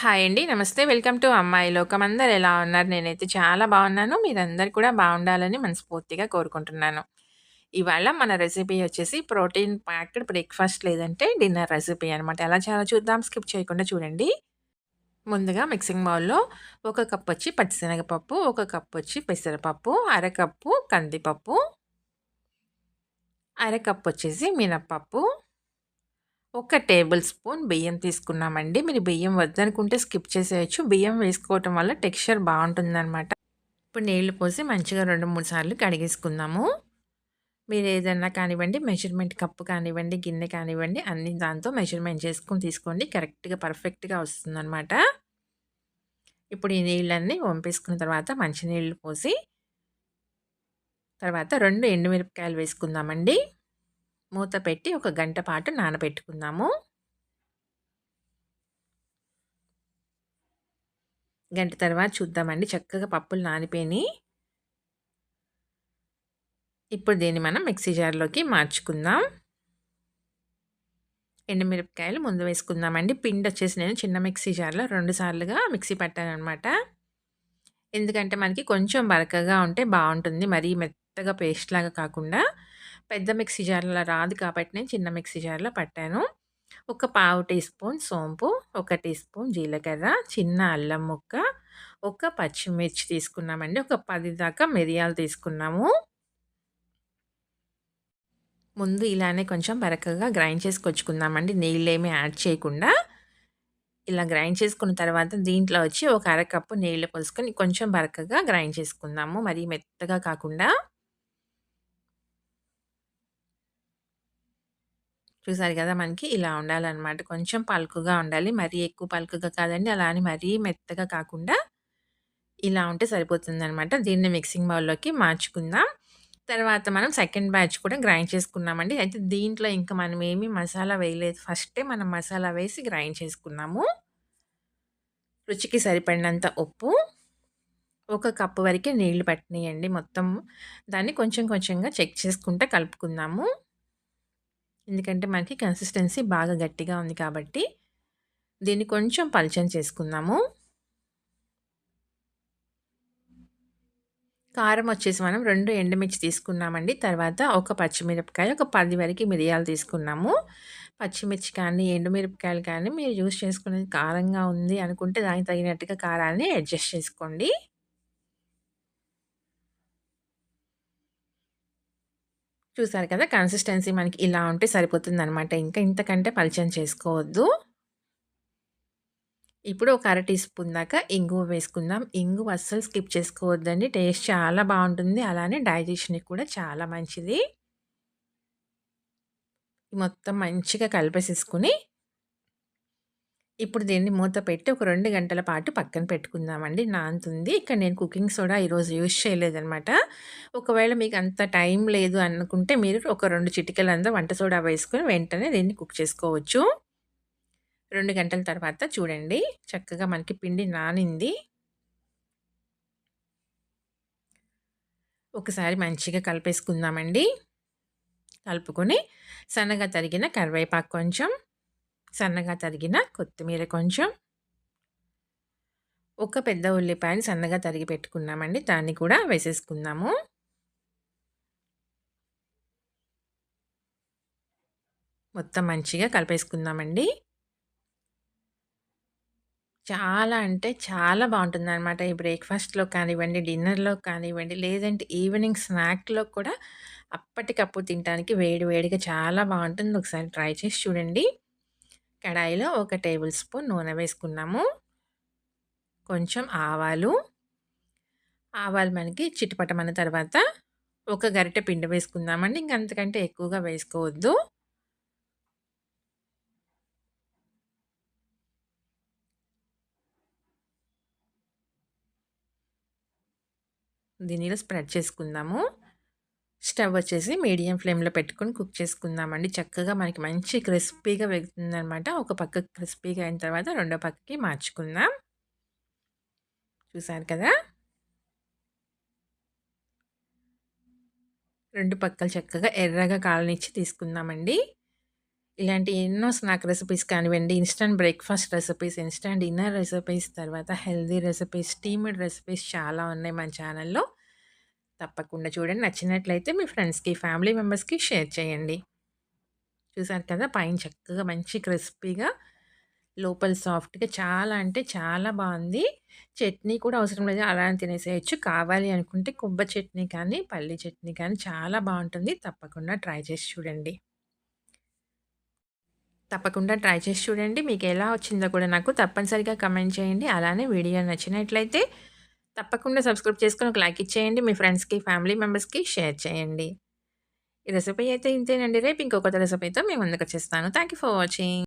Hi అండి. నమస్తే. Welcome to అమ్మాయి లోకం. అందరు ఎలా ఉన్నారు? నేనైతే చాలా బాగున్నాను. మీరందరు కూడా బాగుండాలని మనస్ఫూర్తిగా కోరుకుంటున్నాను. ఇవాళ మన రెసిపీ వచ్చేసి ప్రోటీన్ ప్యాక్డ్ బ్రేక్‌ఫాస్ట్ లేదంటే డిన్నర్ రెసిపీ అనమాట. ఎలా చాలా చూద్దాం. స్కిప్ చేయకుండా చూడండి. ముందుగా మిక్సింగ్ బౌల్‌లో ఒక కప్ వచ్చి పచ్చిశనగపప్పు, ఒక కప్ వచ్చి పెసరపప్పు, అరకప్పు కందిపప్పు, అరకప్పు వచ్చేసి మినప్పప్పు ఒక టేబుల్ స్పూన్ బియ్యం తీసుకున్నామండి. మీరు బియ్యం వద్దనుకుంటే స్కిప్ చేసేయచ్చు. బియ్యం వేసుకోవటం వల్ల టెక్స్చర్ బాగుంటుందన్నమాట. ఇప్పుడు నీళ్ళు పోసి మంచిగా రెండు మూడు సార్లు కడిగేసుకుందాము. మీరు ఏదన్నా కానివ్వండి మెజర్మెంట్ కప్పు కానివ్వండి, గిన్నె కానివ్వండి అన్ని దాంతో మెజర్మెంట్ చేసుకుని తీసుకోండి. కరెక్ట్‌గా పర్ఫెక్ట్‌గా వస్తుందన్నమాట. ఇప్పుడు ఈ నీళ్ళన్నీ వంపేసుకున్న తర్వాత మంచినీళ్ళు పోసి తర్వాత రెండు ఎండుమిరపకాయలు వేసుకుందామండి. మూత పెట్టి ఒక గంట పాటు నానబెట్టుకుందాము. గంట తర్వాత చూద్దామండి. చక్కగా పప్పులు నానిపోయినాయి. ఇప్పుడు దీన్ని మనం మిక్సీ జార్‌లోకి మార్చుకుందాం. ఎండుమిరపకాయలు ముందు వేసుకుందామండి. పిండి వచ్చేసి నేను చిన్న మిక్సీ జార్‌లో రెండు సార్లుగా మిక్సీ పట్టాననమాట. ఎందుకంటే మనకి కొంచెం బరకగా ఉంటే బాగుంటుంది మరీ మెత్తగా పేస్ట్ లాగా కాకుండా పెద్ద మిక్సీ జార్‌లో రాదు కాబట్టి నేను చిన్న మిక్సీ జార్‌లో పట్టాను. ఒక పావు టీ స్పూన్ సోంపు, ఒక టీ స్పూన్ జీలకర్ర, చిన్న అల్లం ముక్క, ఒక పచ్చిమిర్చి తీసుకున్నామండి. ఒక పది దాకా మిరియాలు తీసుకున్నాము. ముందు ఇలానే కొంచెం బరకగా గ్రైండ్ చేసుకొచ్చుకుందామండి. నీళ్ళేమీ యాడ్ చేయకుండా. ఇలా గ్రైండ్ చేసుకున్న తర్వాత దీంట్లో వచ్చి ఒక అరకప్పు నీళ్ళు పోసుకొని కొంచెం బరకగా గ్రైండ్ చేసుకుందాము. మరీ మెత్తగా కాకుండా. చూసారు కదా! మనకి ఇలా ఉండాలన్నమాట కొంచెం పలుకుగా ఉండాలి. మరీ ఎక్కువ పలుకుగా కాదండి. అలా అని మరీ మెత్తగా కాకుండా ఇలా ఉంటే సరిపోతుందనమాట. దీన్ని మిక్సింగ్ బౌల్‌లోకి మార్చుకుందాం. తర్వాత మనం సెకండ్ బ్యాచ్ కూడా గ్రైండ్ చేసుకున్నామండి. అయితే దీంట్లో ఇంకా మనం ఏమి మసాలా వేయలేదు. ఫస్టే మనం మసాలా వేసి గ్రైండ్ చేసుకున్నాము. రుచికి సరిపడినంత ఉప్పు. ఒక కప్పు వరకే నీళ్ళు పట్టినాయండి మొత్తం. దాన్ని కొంచెం కొంచెంగా చెక్ చేసుకుంటే కలుపుకుందాము. ఎందుకంటే మనకి కన్సిస్టెన్సీ బాగా గట్టిగా ఉంది కాబట్టి. దీన్ని కొంచెం పలచం చేసుకుందాము. కారం వచ్చేసి మనం రెండు ఎండుమిర్చి తీసుకున్నామండి. తర్వాత ఒక పచ్చిమిరపకాయ, ఒక పది వరకు మిరియాలు తీసుకున్నాము. పచ్చిమిర్చి కానీ, ఎండుమిరపకాయలు కానీ మీరు యూజ్ చేసుకునేది కారంగా ఉంది అనుకుంటే దానికి తగినట్టుగా కారాన్ని అడ్జస్ట్ చేసుకోండి. చూసారు కదా! కన్సిస్టెన్సీ మనకి ఇలా ఉంటే సరిపోతుంది అనమాట ఇంకా ఇంతకంటే పరిచయం చేసుకోవద్దు. ఇప్పుడు ఒక అర టీ స్పూన్ దాకా ఇంగువ వేసుకుందాం. ఇంగువ అస్సలు స్కిప్ చేసుకోవద్దండి. టేస్ట్ చాలా బాగుంటుంది అలానే డైజెషన్‌కి కూడా చాలా మంచిది. మొత్తం మంచిగా కలిపేసేసుకొని ఇప్పుడు దీన్ని మూత పెట్టి ఒక రెండు గంటల పాటు పక్కన పెట్టుకుందామండి. నానుతుంది. ఇక్కడ నేను కుకింగ్ సోడా ఈరోజు యూజ్ చేయలేదనమాట. ఒకవేళ మీకు అంత టైం లేదు అనుకుంటే మీరు ఒక రెండు చిటికలంతా వంట సోడా వేసుకొని వెంటనే దీన్ని కుక్ చేసుకోవచ్చు. రెండు గంటల తర్వాత చూడండి చక్కగా మనకి పిండి నానింది. ఒకసారి మంచిగా కలిపేసుకుందామండి. కలుపుకొని సన్నగా తరిగిన కరివేపాకు కొంచెం, సన్నగా తరిగిన కొత్తిమీర కొంచెం ఒక పెద్ద ఉల్లిపాయని సన్నగా తరిగి పెట్టుకున్నామండి. దాన్ని కూడా వేసేసుకుందాము. మొత్తం మంచిగా కలిపేసుకుందామండి. చాలా అంటే చాలా బాగుంటుంది అనమాట ఈ బ్రేక్‌ఫాస్ట్‌లో కానివ్వండి, డిన్నర్‌లో కానివ్వండి, లేదంటే ఈవినింగ్ స్నాక్‌లో కూడా అప్పటికప్పుడు తినడానికి వేడి వేడిగా చాలా బాగుంటుంది ఒకసారి ట్రై చేసి చూడండి. కడాయిలో ఒక టేబుల్ స్పూన్ నూనె వేసుకున్నాము. కొంచెం ఆవాలు. ఆవాలు మనకి చిటపటమన్న తర్వాత ఒక గరిటె పిండి వేసుకుందామండి. ఇంక అంతకంటే ఎక్కువగా వేసుకోవద్దు. దీనిలో స్ప్రెడ్ చేసుకుందాము. స్టవ్ వచ్చేసి మీడియం ఫ్లేమ్‌లో పెట్టుకొని కుక్ చేసుకుందామండి. చక్కగా మనకి మంచి క్రిస్పీగా అనమాట ఒక పక్క క్రిస్పీగా అయిన తర్వాత రెండో పక్కకి మార్చుకుందాం. చూసారు కదా! రెండు పక్కలు చక్కగా ఎర్రగా కాలనిచ్చి తీసుకుందామండి. ఇలాంటి ఎన్నో స్నాక్ రెసిపీస్ కానివ్వండి, instant breakfast recipes, instant dinner recipes, తర్వాత హెల్దీ రెసిపీస్, స్టీమ్డ్ రెసిపీస్ చాలా ఉన్నాయి మన ఛానల్‌లో. తప్పకుండా చూడండి. నచ్చినట్లయితే మీ ఫ్రెండ్స్‌కి, ఫ్యామిలీ మెంబర్స్‌కి షేర్ చేయండి. చూసారు కదా! పైన చక్కగా మంచి క్రిస్పీగా, లోపల సాఫ్ట్‌గా చాలా అంటే చాలా బాగుంది చట్నీ కూడా అవసరం లేదు. అలానే తినేసేయొచ్చు. కావాలి అనుకుంటే కొబ్బరి చట్నీ కానీ, పల్లి చట్నీ కానీ చాలా బాగుంటుంది తప్పకుండా ట్రై చేసి చూడండి. తప్పకుండా ట్రై చేసి చూడండి. మీకు ఎలా వచ్చిందో కూడా నాకు తప్పనిసరిగా కమెంట్ చేయండి. అలానే వీడియో నచ్చినట్లయితే తప్పకుండా సబ్స్క్రైబ్ చేసుకొని ఒక లైక్ ఇచ్చేయండి. మీ ఫ్రెండ్స్‌కి, ఫ్యామిలీ మెంబర్స్‌కి షేర్ చేయండి. ఈ రెసిపీ అయితే ఇంతేనండి. రేపు ఇంకొక రెసిపీతో మేము ముందుకు వచ్చేస్తాను థ్యాంక్ యూ ఫర్ వాచింగ్.